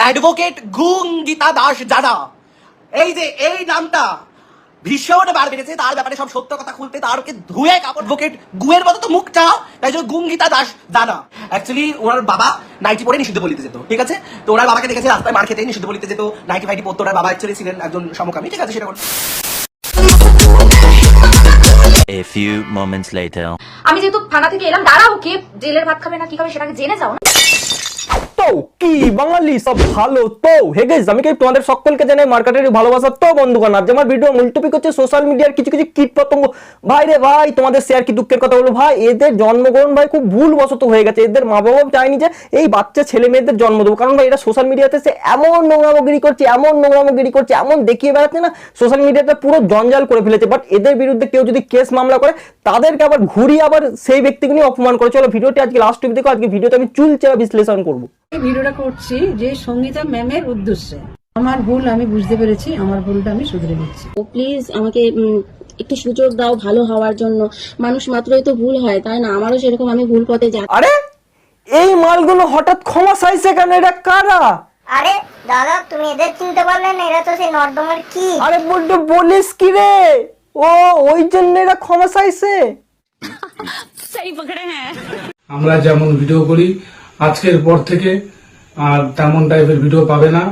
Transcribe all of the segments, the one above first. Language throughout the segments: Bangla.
অ্যাডভোকেট গুঙ্গিতা দাস জানা। এই যে এই নামটা ভীষণ বার বেড়েছে তার ব্যাপারে সব সত্য কথা খুলতে তারকে ধুয়ে কাপড় অ্যাডভোকেট গুয়ের মতো তো মুখটা তাই জন্য গুঙ্গিতা দাস দাদা অ্যাকচুয়ালি ওনার বাবা নাইটি পরে নিষিদ্ধ বলিতে যেত ঠিক আছে? তো ওনার বাবাকে দেখেছে রাস্তায় মার খেতে নিষিদ্ধ বলিতে যেত নাইটি ফাইটি পড়তো ওনার বাবা অ্যাকচুয়ালি ছিলেন একজন সমকামী ঠিক আছে? সেটা A few moments later. আমি যেহেতু থানা থেকে এলাম দাঁড়াও কে জেলের ভাত খাবে না কি খাবে সেটাকে জেনে যাও। না টপিক সোশ্যাল মিডিয়াতে করছে, এমন করছে, এমন দেখিয়ে না সোশ্যাল মিডিয়াতে পুরো জঞ্জাল করে ফেলেছে। বাট এদের বিরুদ্ধে কেউ যদি কেস মামলা করে, তাদেরকে আবার ঘুরিয়ে আবার সেই ব্যক্তিকে নিয়ে অপমান করে। চলো ভিডিওটি আজকে লাস্ট টুক দেখো। আজকে ভিডিওতে আমি চুলচেরা বিশ্লেষণ করব। ভিডিওটা করছি যে সঙ্গীতা ম্যামের উদ্দেশ্যে। আমার ভুল আমি বুঝতে পেরেছি আমার ভুলটা আমি শুধরে নিচ্ছি। ও প্লিজ আমাকে উম, একটু সুযোগ দাও ভালো হওয়ার জন্য। মানুষ মাত্রই তো ভুল হয় তাই না? আমারও সেরকম আমি ভুল পথে যা আরে এই মালগুলো হঠাৎ ক্ষমা চাইছে কেন? এরা কারা? আরে দাদা তুমি এদের চিনতে পারলে না এরা তো সেই নর্দমার কি? আরে বড্ড বলিস কি রে? ও ওই জন্য এরা ক্ষমা চাইছে। আমরা যেমন ভিডিও করি আজকের পর থেকে আর তেমন টাইপের ভিডিও পাবে না।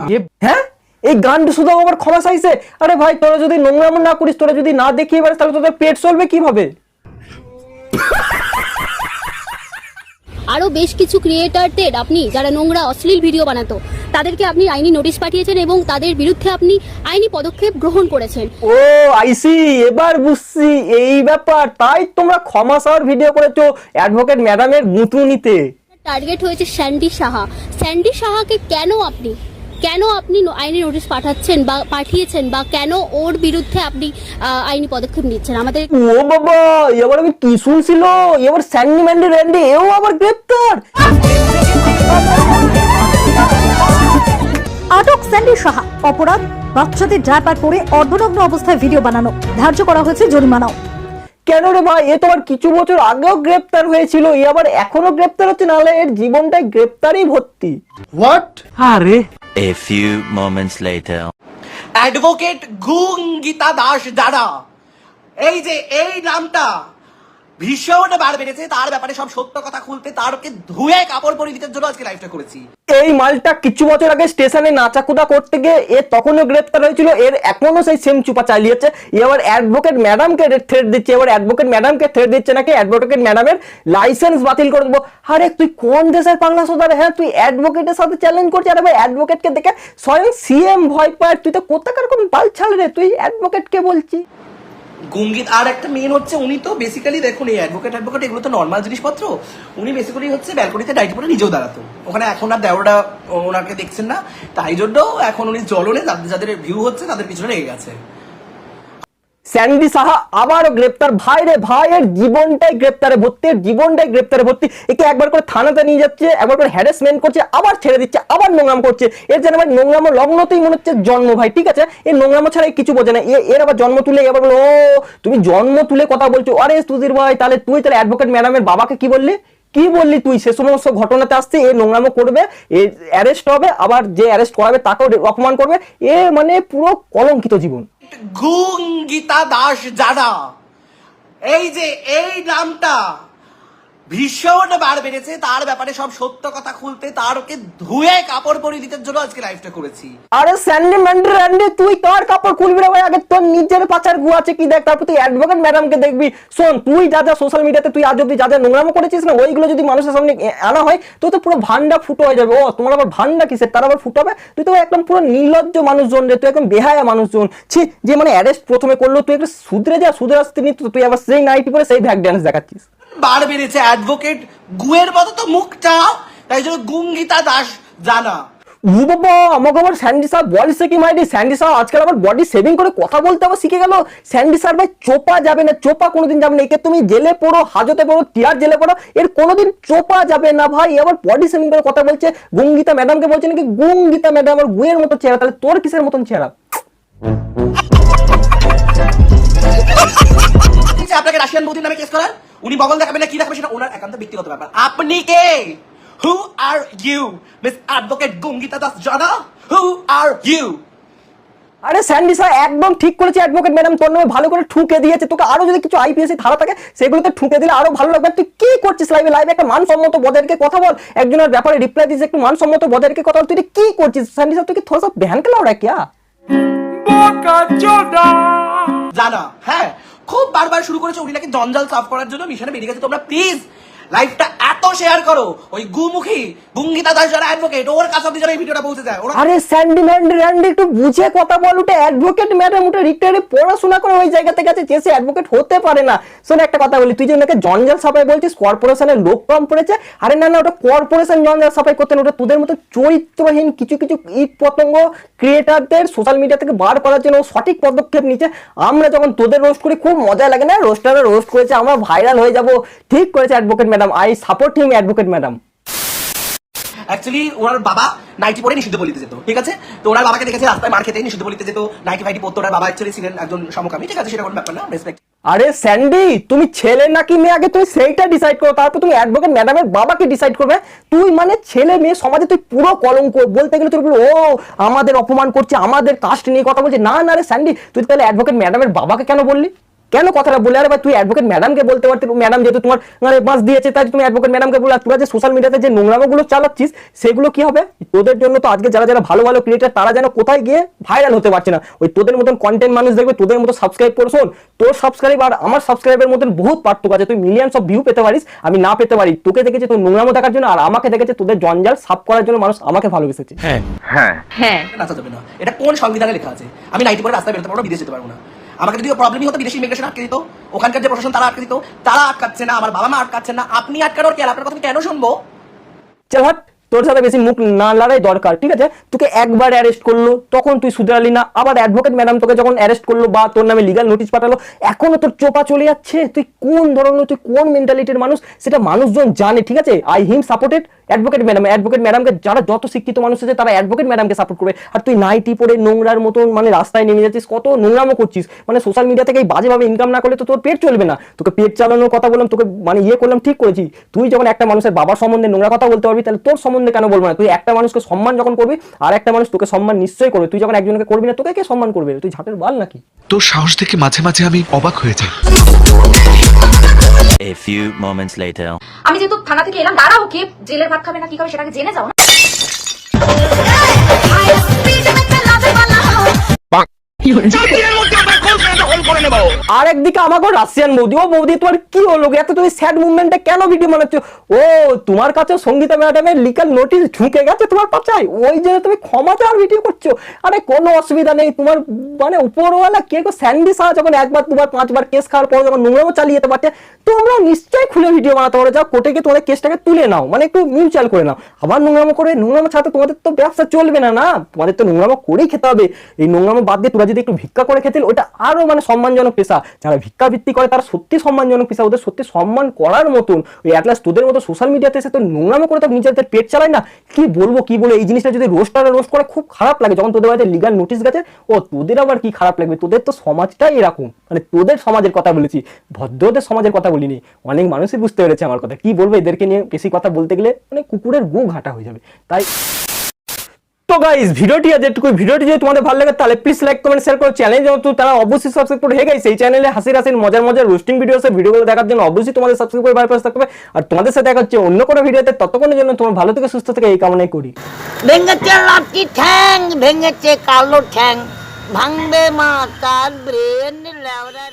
হ্যাঁ? এই গানটা শুধু আবার ক্ষমা চাইছে? আরে ভাই তোরা যদি নোংরাম না করিস তোরা যদি না দেখিয়ে পারিস তাহলে তোদের পেট চলবে কীভাবে? আরও বেশ কিছু ক্রিয়েটারদের আপনি যারা নোংরা অশ্লীল ভিডিও বানাতো তাদেরকে আপনি আইনি নোটিশ পাঠিয়েছেন এবং তাদের বিরুদ্ধে আপনি আইনি পদক্ষেপ গ্রহণ করেছেন। ও আইসি এবার বুঝছি এই ব্যাপার। তাই তোমরা ক্ষমা চাওয়ার ভিডিও করেছ অ্যাডভোকেট ম্যাডামের গুঁতুনিতে টার্গেট হয়েছে স্যান্ডি সাহা স্যান্ডি সাহাকে কেন আপনি কেন আপনি আইনি নোটিশ পাঠাচ্ছেন বা পাঠিয়েছেন বা কেন ওর বিরুদ্ধে আপনি আইনি পদক্ষেপ নিচ্ছেন? আমাদের ও বাবা এবার আমি কি শুনছিল? এবার স্যান্ডি ম্যান্ডি র্যান্ডি এও আবার গ্রেপ্তার! আটক স্যান্ডি সাহা অপরাধ বাচ্চাদের ডায়াপার পরে অর্ধনগ্ন অবস্থায় ভিডিও বানানো। ধার্য করা হয়েছে জরিমানাও। কেন রে ভাই? এ তো আর কিছু বছর আগেও গ্রেপ্তার হয়েছিল এ আবার এখনও গ্রেপ্তার হচ্ছে নাহলে এর জীবনটাই গ্রেপ্তারই ভর্তি। হোয়াট আরে। A few moments later advocate Gungita Das দাদা এই যে এই নামটা ভীষণ বার বেড়েছে, তার ব্যাপারে সব সত্য কথা খুলতে তারকে ধুয়ে কাপড় দিতে জন্য আজকে করেছি। এই মালটা কিছু বছর আগে স্টেশনে নাচাকুদা করতে গিয়ে এ তখনও গ্রেপ্তার হয়েছিল, এর সেই সেম চুপা চালিয়েছে। এবার অ্যাডভোকেট ম্যাডামকে দিচ্ছে এবার অ্যাডভোকেট ম্যাডামকে থ্রেট দিচ্ছে নাকি অ্যাডভোকেট ম্যাডামের লাইসেন্স বাতিল করে দেবো। আরে, তুই কোন দেশের পাংলা সোদার? হ্যাঁ তুই অ্যাডভোকেটের সাথে চ্যালেঞ্জ করছিস, আরে ভাই অ্যাডভোকেটকে দেখে স্বয়ং সিএম ভয় পায়। তুই তো কোথাকার কোন বাল ছাড় রে? তুই অ্যাডভোকেটকে বলছিস? গুঙ্গিত আর একটা মেন হচ্ছে উনি তো বেসিক্যালি দেখুন, এই অ্যাডভোকেট অ্যাডভোকেট এগুলো তো নর্মাল জিনিসপত্র। উনি বেসিক্যালি হচ্ছে ব্যালকনিতে ডাইট পরে নিজেও দাঁড়াতো। ওখানে এখন আর দেওয়াটা ওনাকে দেখছেন না। তাই জন্য এখন উনি জলনে যাদের যাদের ভিউ হচ্ছে তাদের পিছনে লেগে গেছে। স্যান্ডি সাহা আবারও গ্রেপ্তার। ভাই রে ভাই এর জীবনটাই গ্রেপ্তারে ভর্তি, জীবনটাই গ্রেপ্তারে ভর্তি। একে একবার করে থানাতে নিয়ে যাচ্ছে, একবার করে হ্যারাসমেন্ট করছে, আবার ছেড়ে দিচ্ছে, আবার নোংরাম করছে। এর যেন ভাই নোংরাম লগ্নতেই মনে হচ্ছে জন্ম ভাই, ঠিক আছে? এই নোংরাম ছাড়া কিছু বোঝে না। এর আবার জন্ম তুলে এবার বলো, ও, তুমি জন্ম তুলে কথা বলছো। আরে সুধীর ভাই, তাহলে তুই তাহলে অ্যাডভোকেট ম্যাডামের বাবাকে কি বললি? কি বললি তুই? সে সমস্ত ঘটনাতে আসছে, এ নোংরামো করবে, এ অ্যারেস্ট হবে, আবার যে অ্যারেস্ট করাবে তাকেও অপমান করবে। এ মানে পুরো কলঙ্কিত জীবন। গুঙ্গিতা দাস যারা এই যে, এই নামটা ভীষণ বার বেড়েছে, তার ব্যাপারে সব সত্য কথা খুলতে, তারকে ধুয়ে কাপড় পরিয়ে দিতে জন্য আজকে লাইভটা করেছি। আরে স্যান্ডি ম্যান্ডি র্যান্ডি, তুই কার কাপড় খুলবি রে ভাই? আগে তোর নিজের পাচার গু আছে, কি দেখ? তারপর তুই অ্যাডভোকেট ম্যাডামকে দেখবি। শোন, তুই যা যা সোশ্যাল মিডিয়াতে তুই আজ অব্দি যা যা নোংরামো করেছিস না, ওইগুলো যদি মানুষের সামনে আনা হয়, তো তো পুরো ভান্ডা ফুটো হয়ে যাবে। ও, তোমার আবার ভান্ডা কিসের? তার আবার ফুটো হবে তুই তো একদম পুরো নির্লজ্জ মানুষজন রে, তুই একদম বেহায়া মানুষজন। ছি, যে মানে অ্যারেস্ট প্রথমে করল, তুই একটু সুধরে যা, সুধরে আসতে নি তুই আবার সেই নাইটি পরে সেই ভ্যাক ড্যান্স দেখাচ্ছিস। বার বেড়েছে অ্যাডভোকেট গুয়ের মতো তো মুখটা। তাই জন্য গুঙ্গিতা দাস জানা। বডি করে কথা বলতে আবার শিখে স্যান্ডি স্যার ভাই চোপা যাবে না, চোপা কোনোদিন যাবে না। একে তুমি জেলে পড়ো, হাজতে পড়ো, টিয়ার জেলে পড়ো, এর কোনোদিন চোপা যাবে না ভাই। আবার বডি করে কথা বলছে। গুঙ্গিতা ম্যাডামকে বলছে নাকি, গুঙ্গিতা ম্যাডাম আর গুয়ের মতো চেহারা, তাহলে তোর কিসের মতন চেহারা? বৌদির নামে কেস করার? উনি বগল দেখাবেন না কি দেখাবেন সেটা ওনার একান্ত ব্যক্তিগত ব্যাপার। আপনি কে? Who are you miss advocate Gungita Das জানা? হু আর ইউ আরে স্যান্ডি স্যার একদম ঠিক করেছে অ্যাডভোকেট ম্যাডাম তোর নামে ভালো করে ঠুকে দিয়েছে। তোকে আরও যদি কিছু আইপিএস ধারা থাকে সেগুলোতে ঠুকে দিলে আরও ভালো লাগবে। তুই কি করছিস লাইভে লাইভে একটা মানসম্মত বদেরকে কথা বল। একজনের ব্যাপারে রিপ্লাই দিস একটু মানসম্মত বদেরকে কথা বল। তুই কি করছিস? স্যান্ডি স্যার তুই কি থোড়া সা ভ্যান কে লাউড়া কিয়া জানা হ্যাঁ? খুব বারবার শুরু করেছে উনি নাকি জঞ্জাল সাফ করার জন্য মিশনে বেরিয়ে গেছে। তোমরা প্লিজ লাইভটা এত শেয়ার করো, ওই দাস যারা অ্যাডভোকেট ওর কাছে এই ভিডিওটা পৌঁছে যায়। আরে স্যান্ডি ম্যান্ডি র্যান্ডি একটু বুঝে কথা বল অ্যাডভোকেট ম্যাডাম পড়াশোনা করে ওই অ্যাডভোকেট হতে পারে না। শোন, একটা কথা বলি, তুই যে ওনাকে জঞ্জাল সাফাই বলছিস কর্পোরেশনের লোক কম পড়েছে, আরে না না, ওটা কর্পোরেশন জঞ্জাল সাফাই করতেন ওটা তোদের মতো চরিত্রহীন কিছু কিছু ইট পতঙ্গ ক্রিয়েটারদের সোশ্যাল মিডিয়া থেকে বার করার জন্য সঠিক পদক্ষেপ নিচ্ছে আমরা যখন তোদের রোস্ট করি, খুব মজা লাগে না? রোস্টাররা রোস্ট করেছে, আমরা ভাইরাল হয়ে যাব। ঠিক করেছে advocate madam I support him advocate madam actually ওনার বাবা নাইটি পরে নিষিদ্ধ বলিতে যেত ঠিক আছে? তো ওনার বাবাকে দেখেছে রাস্তায় মার খেতে নিষিদ্ধ বলিতে যেত নাইটি ফাইটি পরতো ওনার বাবা অ্যাকচুয়ালি ছিলেন একজন সমকামী ঠিক আছে? সেটা কোনো ব্যাপার না রেসপেক্ট আরে স্যান্ডি তুমি ছেলে নাকি মেয়ে? আগে তুমি সেইটা ডিসাইড করো তারপর তুমি অ্যাডভোকেট ম্যাডামের বাবাকে ডিসাইড করবে। তুই মানে ছেলে মেয়ে সমাজে তুই পুরো কলঙ্ক। বলতে গেলে তুই ও আমাদের অপমান করছে আমাদের কাস্ট নিয়ে কথা বলছে। না না রে স্যান্ডি তুই তাহলে অ্যাডভোকেট ম্যাডামের বাবাকে কেন বললি? কেন কথাটা বলে? আরে ভাই তুই অ্যাডভোকেট ম্যাডামকে বলতে পারতি ম্যাডাম যেহেতু তোমার মানে বাস দিয়েছে তাই তুমি অ্যাডভোকেট ম্যাডামকে বলে আর তোরা যে সোশ্যাল মিডিয়াতে যে নোংরামোগুলো চালাচ্ছিস সেগুলো কি হবে? তোদের জন্য তো আজকে যারা যারা ভালো ভালো ক্রিয়েটার তারা যেন কোথায় গিয়ে ভাইরাল হতে পারছে না। ওই তোদের মতন কন্টেন্ট মানুষ দেখবে তোদের মতো সাবস্ক্রাইব করে শোন। তোর সাবস্ক্রাইব আর আমার সাবস্ক্রাইবের মতন বহুত পার্থক্য আছে। তুই মিলিয়ন্স অফ ভিউ পেতে পারিস আমি না পেতে পারি। তোকে দেখেছে তোর নোংরামো দেখার জন্য আর আমাকে দেখেছে তোদের জঞ্জাল সাফ করার জন্য মানুষ আমাকে ভালোবেসেছে। হ্যাঁ। হ্যাঁ। না। এটা কোন সংবিধানে লেখা আছে? আমি নাইটি পরে রাস্তায় বেরোতে পারব না বিদেশ যেতে পারব না। আমাকে যদি প্রবলেমই হতো, বিদেশি ইমিগ্রেশন আটকে দিত, ওখানকার যে প্রশাসন, তারা আটকে দিত। তারা আটকাচ্ছে না, আমার বাবা মা আটকাচ্ছে না, আপনি আটকানোর কে আপনার কথা কেন শুনব? চল তোর সাথে বেশি মুখ না লড়াই দরকার, ঠিক আছে? তোকে একবার অ্যারেস্ট করল, তখন তুই শুধরালি না। আবার অ্যাডভোকেট ম্যাডাম তোকে যখন অ্যারেস্ট করল বা তোর নামে লিগাল নোটিশ পাঠালো, এখনও তোর চোপা চলে যাচ্ছে? তুই কোন ধরনের, তুই কোন মেন্টালিটির মানুষ? সেটা মানুষজন জানে, ঠিক আছে? I him supported advocate madam advocate ম্যাডামকে যারা যত শিক্ষিত মানুষ আছে, তারা অ্যাডভোকেট ম্যাডামকে সাপোর্ট করবে। আর তুই নাইটি পরে নোংরার মতন মানে রাস্তায় নেমে যাচ্ছিস, কত নোংরামো করছিস। মানে সোশ্যাল মিডিয়া থেকে বাজেভাবে ইনকাম না করলে তো তোর পেট চলবে না। তোকে পেট চালানোর কথা বললাম, তোকে মানে ইয়ে করলাম, ঠিক করেছি। তুই যখন একটা মানুষের বাবার সম্বন্ধে নোংরা কথা বলতে পারবি, তাহলে তোর সম্বন্ধে কেন বলব না? তুই একটা মানুষকে সম্মান যখন করবি আর একটা মানুষ তোকে সম্মান নিশ্চয়ই করবে। তুই যখন একজনকে করবি না তোকে কে সম্মান করবে? তুই ঝাটের বাল নাকি? তোর সাহস দেখে মাঝে মাঝে আমি অবাক হয়ে যাই। A few moments later. আমি যেহেতু থানা থেকে এলাম দাঁড়াও কে? জেলের ভাত খাবে না কি খাবে সেটাকে জেনে যাও না। আর একদিকে আমাকে রাশিয়ান বৌদি, ও বৌদি তোমার কি হলো এত তুমি স্যাড মুভমেন্টে কেন ভিডিও মনে বানাচ্ছ? ও, তোমার কাছে সঙ্গীতা ম্যাডামের লিকাল নোটিশ ঢুকে গেছে তোমার পাচায় ওই জন্য তুমি ক্ষমা চাওয়ার ভিডিও করছ। আরে কোনো অসুবিধা নেই, তোমার মানে উপরওয়ালা কে গো স্যান্ডি সাহা যখন একবার, দুবার, পাঁচবার কেস খাওয়ার পর যখন নোংরাও চালিয়ে যেতে পারছে, তোমরা নিশ্চয়ই খুলে ভিডিও বানাতে পারো। যাও, কোর্টে গিয়ে তোমাদের কেসটাকে তুলে নাও। মানে একটু মিউচুয়াল করে নাও। আবার নোংরামো করে, নোংরামো ছাড়া তোমাদের তো ব্যবসা চলবে না না? তোমাদের তো নোংরামো করেই খেতে হবে। এই নোংরামো বাদ দিয়ে তোমরা যদি একটু ভিক্ষা করে খেতে ওটা আরও মানে সম্মানজনক পেশা। যারা ভিক্ষা ভিত্তি করে তারা সত্যি সম্মানজনক পেশা ওদের সত্যি সম্মান করার মতন, ওই অ্যাটলাস তোদের মতো সোশ্যাল মিডিয়াতে এসে তো নোংরামো করে তো নিজেদের পেট চালায় না? কি বলব, কি বলে এই জিনিসটা যদি রোস্টারে রোস্ট করে, খুব খারাপ লাগে। যখন তোদের বাড়িতে লিগাল নোটিশ গেছে, ও তোদের আবার কি খারাপ লাগবে? তোদের তো সমাজটাই এরকম। মানে তোদের সমাজের কথা বলেছি, ভদ্রদের সমাজের কথা বলিনি। অনেক মানুষই বুঝতে পেরেছে আমার কথা। কি বলব এদেরকে নিয়ে বেশি কথা বলতে গেলে মানে কুকুরের গু ঘাটা হয়ে যাবে। তাই তো গাইস ভিডিওটি আজ এটুকু ভিডিওটি যদি তোমাদের ভালো লাগে, তাহলে প্লিজ লাইক কমেন্ট শেয়ার করো। চ্যানেল যেহেতু তারা অবশ্যই সাবস্ক্রাইব করে। হে গাইস এই চ্যানেলে হাসির হাসির, মজার মজার রোস্টিং ভিডিওস ভিডিওগুলো দেখার জন্য অবশ্যই তোমাদের সাবস্ক্রাইব করে বাইপাস থাকবে। আর তোমাদের সাথে দেখা হচ্ছে অন্য কোনো ভিডিওতে, ততক্ষণের জন্য তোমার ভালো থেকে সুস্থ থেকে এই কামনাই করি। ভেঙেছে লাঠি ঠ্যাং, ভেঙেছে কালো ঠ্যাং, ভাঙবে মা তার ব্রেন লেওরা